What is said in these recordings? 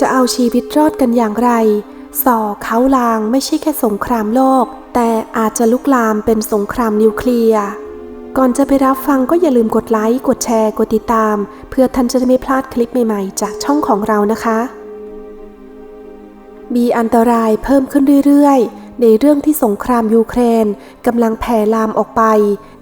จะเอาชีวิตรอดกันอย่างไร ส่อเขาลางไม่ใช่แค่สงครามโลก แต่อาจจะลุกลามเป็นสงครามนิวเคลียร์ ก่อนจะไปรับฟังก็อย่าลืมกดไลค์ กดแชร์ กดติดตาม เพื่อท่านจะได้ไม่พลาดคลิปใหม่ๆ จากช่องของเรานะคะ มีอันตรายเพิ่มขึ้นเรื่อยๆ ในเรื่องที่สงครามยูเครนกำลังแผ่ลามออกไป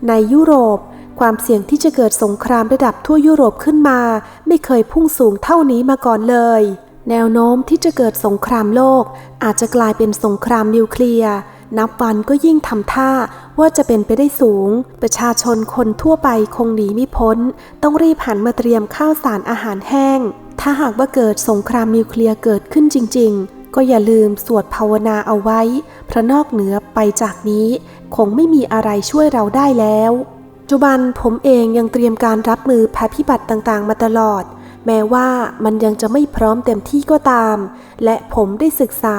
ในยุโรปความเสี่ยงที่จะเกิดสงครามระดับทั่วยุโรปขึ้นมา ไม่เคยพุ่งสูงเท่านี้มาก่อนเลย แนวโน้มที่จะเกิดสงครามโลก อาจจะกลายเป็นสงครามนิวเคลียร์ นับวันก็ยิ่งทำท่าว่าจะเป็นไปได้สูง ประชาชนคนทั่วไปคงหนีไม่พ้น ต้องรีบหันมาเตรียมข้าวสารอาหารแห้ง ถ้าหากว่าเกิดสงครามนิวเคลียร์เกิดขึ้นจริง ๆ ก็อย่าลืมสวดภาวนาเอาไว้ เพราะนอกเหนือไปจากนี้ คงไม่มีอะไรช่วยเราได้แล้วปัจจุบันผมเองยังเตรียมการรับมือภัยพิบัติต่างๆ มาตลอด แม้ว่ามันยังจะไม่พร้อมเต็มที่ก็ตาม และผมได้ศึกษา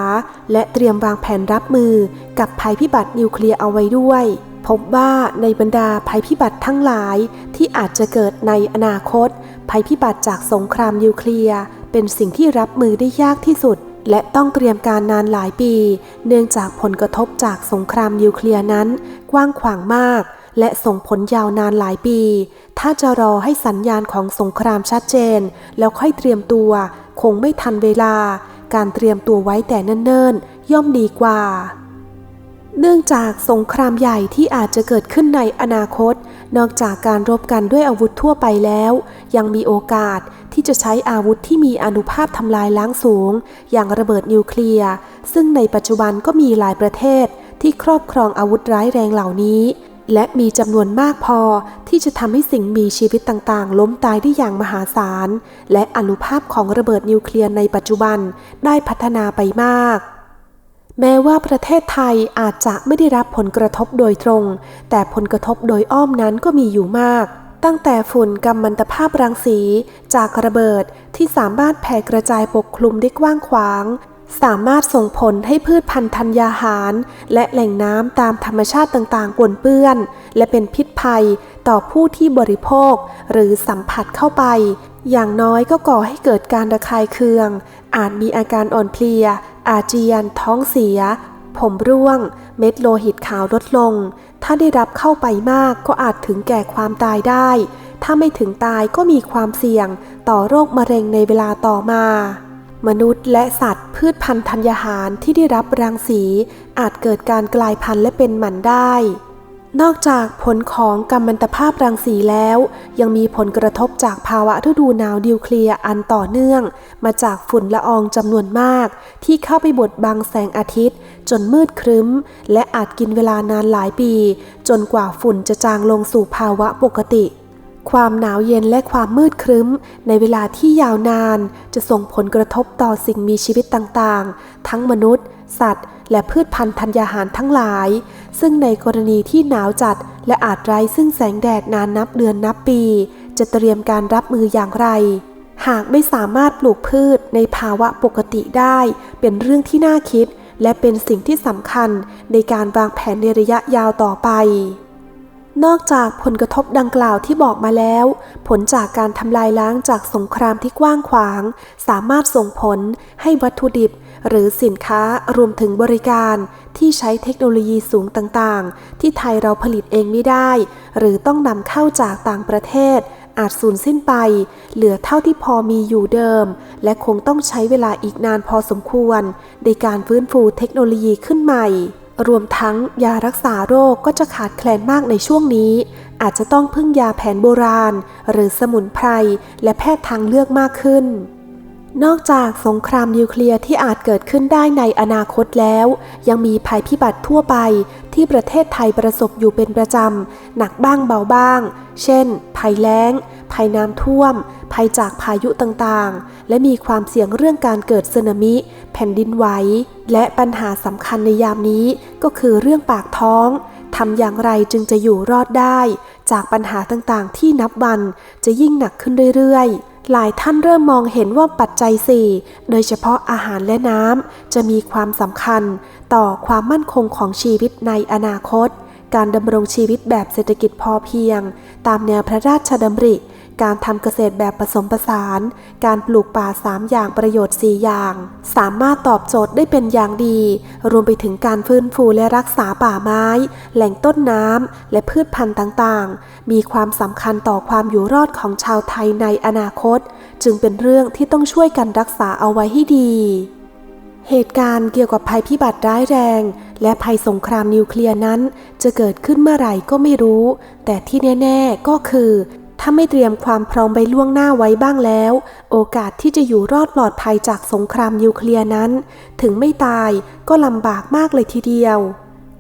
และเตรียมวางแผนรับมือกับภัยพิบัตินิวเคลียร์เอาไว้ด้วย พบว่าในบรรดาภัยพิบัติทั้งหลายที่อาจจะเกิดในอนาคต ภัยพิบัติจากสงครามนิวเคลียร์เป็นสิ่งที่รับมือได้ยากที่สุด และต้องเตรียมการนานหลายปี เนื่องจากผลกระทบจากสงครามนิวเคลียร์นั้น กว้างขวางมาก และส่งผลยาวนานหลายปี ถ้าจะรอให้สัญญาณของสงครามชัดเจน แล้วค่อยเตรียมตัว คงไม่ทันเวลา การเตรียมตัวไว้แต่เนิ่นๆ ย่อมดีกว่า เนื่องจากสงครามใหญ่ที่อาจจะเกิดขึ้นในอนาคต นอกจากการรบกันด้วยอาวุธทั่วไปแล้ว ยังมีโอกาสที่จะใช้อาวุธที่มีอนุภาพทำลายล้างสูง อย่างระเบิดนิวเคลียร์ซึ่งในปัจจุบันก็มีหลายประเทศที่ครอบครองอาวุธร้ายแรงเหล่านี้ และมีจำนวนมากพอที่จะทำให้สิ่งมีชีวิตต่างๆ ล้มตายได้อย่างมหาศาล และอนุภาพของระเบิดนิวเคลียร์ในปัจจุบันได้พัฒนาไปมาก แม้ว่าประเทศไทยอาจจะไม่ได้รับผลกระทบโดยตรง แต่ผลกระทบโดยอ้อมนั้นก็มีอยู่มาก ตั้งแต่ฝุ่นกัมมันตภาพรังสี จากระเบิดที่สามารถแผ่กระจายปกคลุมได้กว้างขวาง สามารถส่งผลให้พืชพันธุ์ธัญญาหาร และแหล่งน้ำตามธรรมชาติต่างๆปนเปื้อน และเป็นพิษภัยต่อผู้ที่บริโภค หรือสัมผัสเข้าไป อย่างน้อยก็ก่อให้เกิดการระคายเคือง อาจมีอาการอ่อนเพลีย อาเจียน ท้องเสีย ผมร่วง เม็ดโลหิตขาวลดลง ถ้าได้รับเข้าไปมากก็อาจถึงแก่ความตายได้ ถ้าไม่ถึงตายก็มีความเสี่ยง ต่อโรคมะเร็งในเวลาต่อมา มนุษย์และสัตว์พืชพันธุ์ธัญญาหารที่ได้รับรังสีอาจเกิดการกลายพันธุ์และเป็นหมันได้ นอกจากผลของกัมมันตภาพรังสีแล้ว ยังมีผลกระทบจากภาวะฤดูหนาวนิวเคลียร์อันต่อเนื่อง มาจากฝุ่นละอองจำนวนมาก ที่เข้าไปบดบังแสงอาทิตย์ จนมืดครึ้ม และอาจกินเวลานานหลายปี จนกว่าฝุ่นจะจางลงสู่ภาวะปกติ ความหนาวเย็นและความมืดครึ้ม ในเวลาที่ยาวนาน จะส่งผลกระทบต่อสิ่งมีชีวิตต่างๆ ทั้งมนุษย์ สัตว์ และพืชพันธุ์ธัญญาหารทั้งหลาย ซึ่งในกรณีที่หนาวจัด และอาจไร้ซึ่งแสงแดดนานนับเดือนนับปี จะเตรียมการรับมืออย่างไร หากไม่สามารถปลูกพืชในภาวะปกติได้ เป็นเรื่องที่น่าคิด และเป็นสิ่งที่สำคัญในการวางแผนในระยะยาวต่อไป นอกจากผลกระทบดังกล่าวที่บอกมาแล้ว ผลจากการทำลายล้างจากสงครามที่กว้างขวาง สามารถส่งผลให้วัตถุดิบ หรือสินค้ารวมถึงบริการ ที่ใช้เทคโนโลยีสูงต่างๆ ที่ไทยเราผลิตเองไม่ได้ หรือต้องนำเข้าจากต่างประเทศ อาจสูญสิ้นไป เหลือเท่าที่พอมีอยู่เดิม และคงต้องใช้เวลาอีกนานพอสมควร ในการฟื้นฟูเทคโนโลยีขึ้นใหม่ รวมทั้งยารักษาโรคก็จะขาดแคลนมากในช่วงนี้ อาจจะต้องพึ่งยาแผนโบราณ หรือสมุนไพร และแพทย์ทางเลือกมากขึ้น นอกจากสงครามนิวเคลียร์ที่อาจเกิดขึ้นได้ในอนาคตแล้ว ยังมีภัยพิบัติทั่วไปที่ประเทศไทยประสบอยู่เป็นประจำ หนักบ้างเบาบ้าง เช่น ภัยแล้ง ภัยน้ำท่วม ภัยจากพายุต่างๆ และมีความเสี่ยงเรื่องการเกิดสึนามิ แผ่นดินไหว และปัญหาสำคัญในยามนี้ก็คือเรื่องปากท้องทำอย่างไรจึงจะอยู่รอดได้ จากปัญหาต่างๆ ที่นับวันจะยิ่งหนักขึ้นเรื่อยๆหลายท่านเริ่มมองเห็นว่าปัจจัย 4 โดยเฉพาะอาหารและน้ำ จะมีความสำคัญ ต่อความมั่นคงของชีวิตในอนาคต การดำรงชีวิตแบบเศรษฐกิจพอเพียง ตามแนวพระราชดำริ การทำเกษตรแบบผสมผสาน การปลูกป่า 3 อย่างประโยชน์ 4 อย่าง สามารถตอบโจทย์ได้เป็นอย่างดี รวมไปถึงการฟื้นฟูและรักษาป่าไม้ แหล่งต้นน้ำและพืชพันธุ์ต่างๆ มีความสำคัญต่อความอยู่รอดของชาวไทยในอนาคต จึงเป็นเรื่องที่ต้องช่วยกันรักษาเอาไว้ให้ดีเหตุการณ์เกี่ยวกับภัยพิบัติร้ายแรง และภัยสงครามนิวเคลียร์นั้น จะเกิดขึ้นเมื่อไหร่ก็ไม่รู้ แต่ที่แน่ ๆ ก็คือ ถ้าไม่เตรียมความพร้อมไปล่วงหน้าไว้บ้างแล้ว โอกาสที่จะอยู่รอดปลอดภัยจากสงครามนิวเคลียร์นั้น ถึงไม่ตายก็ลำบากมากเลยทีเดียว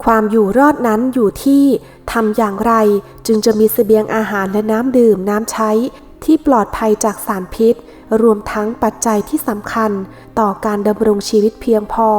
ความอยู่รอดนั้นอยู่ที่ทำอย่างไรจึงจะมีเสบียงอาหารและน้ำดื่มน้ำใช้ ที่ปลอดภัยจากสารพิษ รวมทั้งปัจจัยที่สำคัญ ต่อการดำรงชีวิตเพียงพอ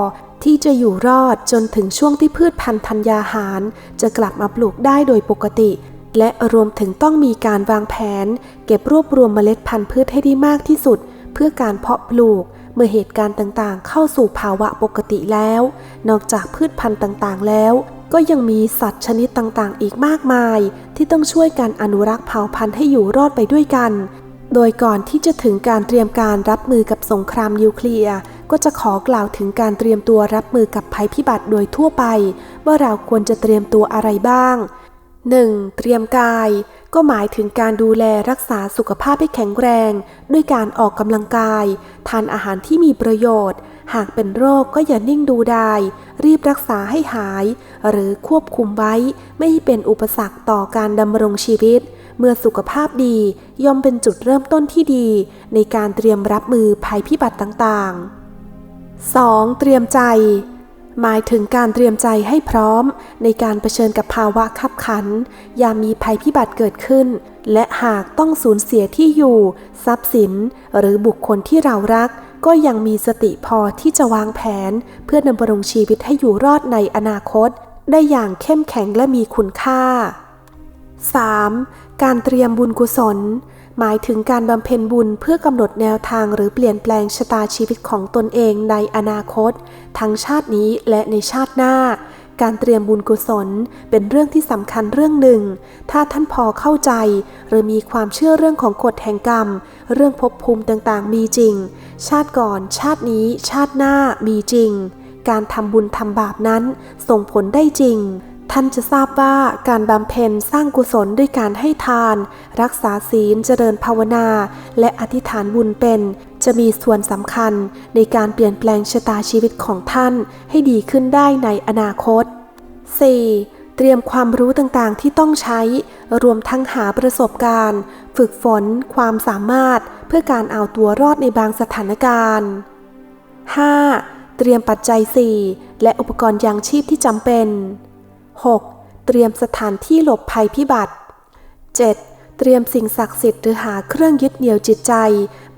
ที่จะอยู่รอดจนถึงช่วงที่พืชพันธุ์ธัญญาหาร จะกลับมาปลูกได้โดยปกติ และรวมถึงต้องมีการวางแผน เก็บรวบรวมเมล็ดพันธุ์พืชให้ได้มากที่สุด เพื่อการเพาะปลูก เมื่อเหตุการณ์ต่างๆ เข้าสู่ภาวะปกติแล้ว นอกจากพืชพันธุ์ต่างๆ แล้ว ก็ยังมีสัตว์ชนิดต่างๆ อีกมากมาย ที่ต้องช่วยกันอนุรักษ์เผ่าพันธุ์ให้อยู่รอดไปด้วยกัน โดยก่อนที่จะถึงการเตรียมการรับมือกับสงครามนิวเคลียร์ก็จะขอกล่าวถึงการเตรียมตัวรับมือกับภัยพิบัติโดยทั่วไป ว่าเราควรจะเตรียมตัวอะไรบ้าง 1. เตรียมกาย ก็หมายถึงการดูแลรักษาสุขภาพให้แข็งแรง ด้วยการออกกำลังกาย ทานอาหารที่มีประโยชน์ หากเป็นโรคก็อย่านิ่งดูได้ รีบรักษาให้หาย หรือควบคุมไว้ ไม่ให้เป็นอุปสรรคต่อการดำรงชีวิต เมื่อสุขภาพดีย่อมเป็นจุดเริ่มต้นที่ดี ในการเตรียมรับมือภัยพิบัติต่างๆ 2. เตรียมใจ หมายถึงการเตรียมใจให้พร้อม ในการเผชิญกับภาวะขับขัน ยามมีภัยพิบัติเกิดขึ้น และหากต้องสูญเสียที่อยู่ ทรัพย์สิน หรือบุคคลที่เรารัก ก็ยังมีสติพอที่จะวางแผน เพื่อดำรงชีวิตให้อยู่รอดในอนาคต ได้อย่างเข้มแข็งและมีคุณค่า 3. การเตรียมบุญกุศล หมายถึงการบำเพ็ญบุญเพื่อกำหนดแนวทางหรือเปลี่ยนแปลงชะตาชีวิตของตนเองในอนาคต ทั้งชาตินี้และในชาติหน้า การเตรียมบุญกุศล เป็นเรื่องที่สำคัญเรื่องหนึ่ง ถ้าท่านพอเข้าใจ หรือมีความเชื่อเรื่องของกฎแห่งกรรม เรื่องภพภูมิต่างๆ มีจริง ชาติก่อน ชาตินี้ ชาติหน้ามีจริง การทำบุญทำบาปนั้นส่งผลได้จริง ท่านจะทราบว่าการบำเพ็ญสร้างกุศลด้วยการให้ทาน รักษาศีลเจริญภาวนา และอธิษฐานบุญเป็น จะมีส่วนสำคัญในการเปลี่ยนแปลงชะตาชีวิตของท่านให้ดีขึ้นได้ในอนาคต 4. เตรียมความรู้ต่างๆที่ต้องใช้ รวมทั้งหาประสบการณ์ ฝึกฝน ความสามารถ เพื่อการเอาตัวรอดในบางสถานการณ์ 5. เตรียมปัจจัย 4 และอุปกรณ์ยางชีพที่จำเป็น 6. เตรียมสถานที่หลบภัยพิบัติ 7. เตรียมสิ่งศักดิ์สิทธิ์หรือหาเครื่องยึดเหนี่ยวจิตใจ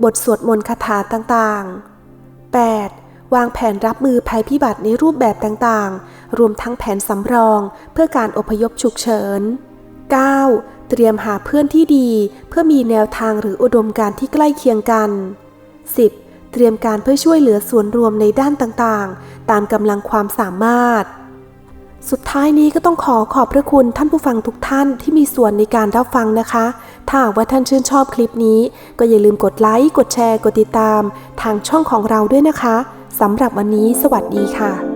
บทสวดมนต์คาถาต่างๆ 8. วางแผนรับมือภัยพิบัติในรูปแบบต่างๆ รวมทั้งแผนสำรองเพื่อการอพยพฉุกเฉิน 9. เตรียมหาเพื่อนที่ดี เพื่อมีแนวทางหรืออุดมการที่ใกล้เคียงกัน 10. เตรียมการเพื่อช่วยเหลือส่วนรวมในด้านต่างๆ ตามกำลังความสามารถ สุดท้ายนี้ก็ต้องขอขอบพระคุณท่านผู้ฟังทุกท่านที่มีส่วนในการรับฟังนะคะ ถ้าหากว่าท่านชื่นชอบคลิปนี้ ก็อย่าลืมกดไลค์ กดแชร์ กดติดตาม ทางช่องของเราด้วยนะคะสำหรับวันนี้ สวัสดีค่ะ